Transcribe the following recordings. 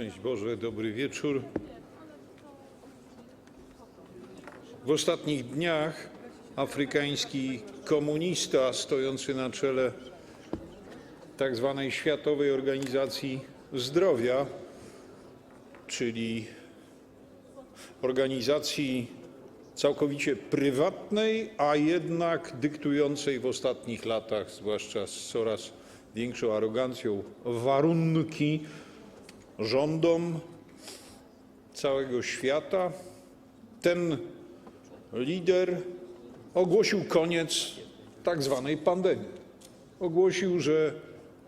Szczęść Boże, dobry wieczór. W ostatnich dniach afrykański komunista stojący na czele tak zwanej Światowej Organizacji Zdrowia, czyli organizacji całkowicie prywatnej, a jednak dyktującej w ostatnich latach, zwłaszcza z coraz większą arogancją, warunki rządom całego świata, ten lider ogłosił koniec tak zwanej pandemii. Ogłosił, że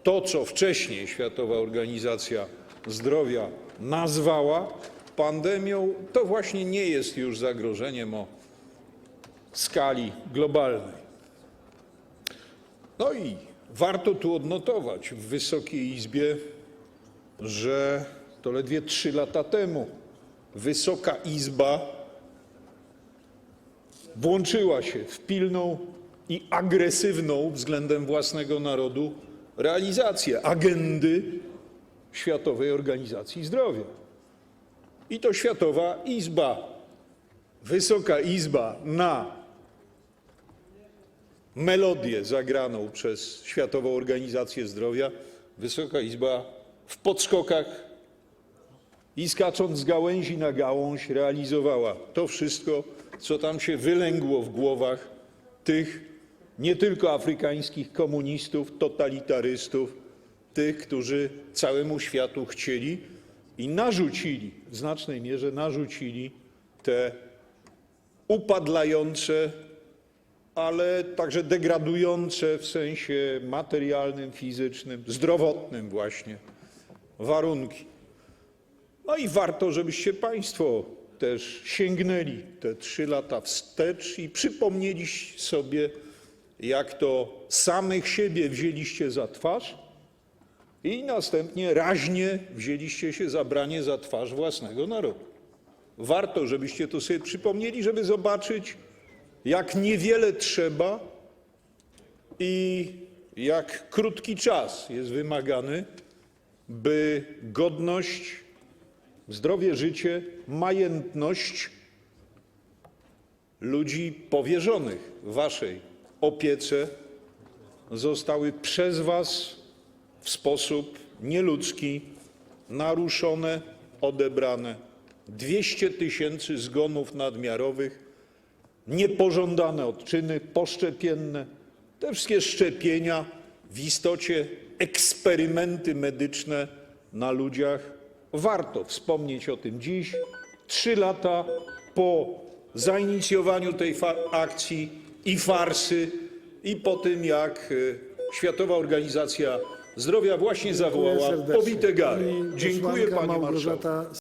to, co wcześniej Światowa Organizacja Zdrowia nazwała pandemią, to właśnie nie jest już zagrożeniem o skali globalnej. No i warto tu odnotować w Wysokiej Izbie, że to ledwie trzy lata temu Wysoka Izba włączyła się w pilną i agresywną względem własnego narodu realizację agendy Światowej Organizacji Zdrowia. I to Światowa Izba, Wysoka Izba na melodię zagraną przez Światową Organizację Zdrowia, Wysoka Izba w podskokach i skacząc z gałęzi na gałąź realizowała to wszystko, co tam się wylęgło w głowach tych nie tylko afrykańskich komunistów, totalitarystów, tych, którzy całemu światu chcieli i narzucili, w znacznej mierze narzucili te upadlające, ale także degradujące w sensie materialnym, fizycznym, zdrowotnym właśnie warunki. No i warto, żebyście Państwo też sięgnęli te trzy lata wstecz i przypomnieli sobie, jak to samych siebie wzięliście za twarz i następnie raźnie wzięliście się za branie za twarz własnego narodu. Warto, żebyście to sobie przypomnieli, żeby zobaczyć, jak niewiele trzeba i jak krótki czas jest wymagany, by godność, zdrowie, życie, majętność ludzi powierzonych waszej opiece zostały przez was w sposób nieludzki naruszone, odebrane. 200 tysięcy zgonów nadmiarowych, niepożądane odczyny poszczepienne, te wszystkie szczepienia, w istocie eksperymenty medyczne na ludziach. Warto wspomnieć o tym dziś, trzy lata po zainicjowaniu tej akcji i farsy, i po tym, jak y, Światowa Organizacja Zdrowia właśnie zawołała serdecznie. pobite gary. Pani Dziękuję, panie marszałku.